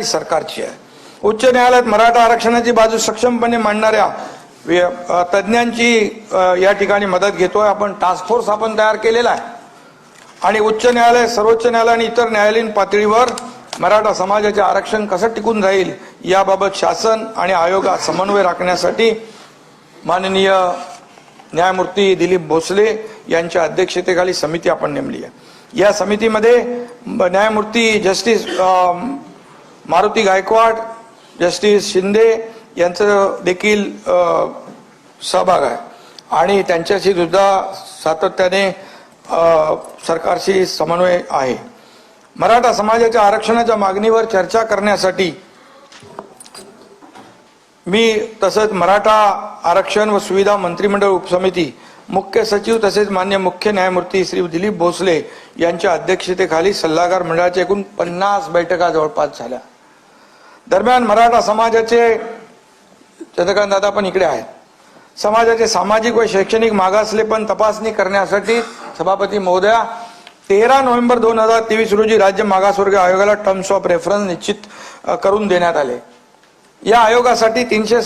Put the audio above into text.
सरकारची आहे. उच्च न्यायालयात मराठा आरक्षणाची बाजू सक्षमपणे मांडणाऱ्या व्य- तज्ज्ञांची या ठिकाणी मदत घेतोय. आपण टास्क फोर्स आपण तयार केलेला आहे. आणि उच्च न्यायालय सर्वोच्च न्यायालय आणि इतर न्यायालयीन पातळीवर मराठा समाजाचे आरक्षण कसं टिकून राहील याबाबत शासन आणि आयोगात समन्वय राखण्यासाठी माननीय न्यायमूर्ती दिलीप भोसले यांच्या अध्यक्षतेखाली समिती आपण नेमली आहे. या समितीमध्ये न्यायमूर्ती जस्टिस मारुती गायकवाड जस्टिस शिंदे यांचं देखील सहभाग आहे. आणि त्यांच्याशी सुद्धा सातत्याने सरकारशी समन्वय आहे. मराठा समाजाच्या आरक्षणाच्या मागणीवर चर्चा करण्यासाठी मी तसंच मराठा आरक्षण व सुविधा मंत्रिमंडळ उपसमिती मुख्य सचिव तसेच मान्य मुख्य न्यायमूर्ती श्री दिलीप भोसले यांच्या अध्यक्षतेखाली सल्लागार मंडळाच्या एकूण पन्नास बैठका जवळपास झाल्या. दरम्यान मराठा समाजाचे चंद्रकांत दादा पण इकडे आहेत. समाजाचे सामाजिक व शैक्षणिक मागासलेपण तपासणी करण्यासाठी सभापती महोदया तेरा नोव्हेंबर दोन हजार तेवीस रोजी राज्य मागासवर्ग आयोगाला टर्म्स ऑफ रेफरन्स निश्चित करून देण्यात आले. या आयोगासाठी तीनशे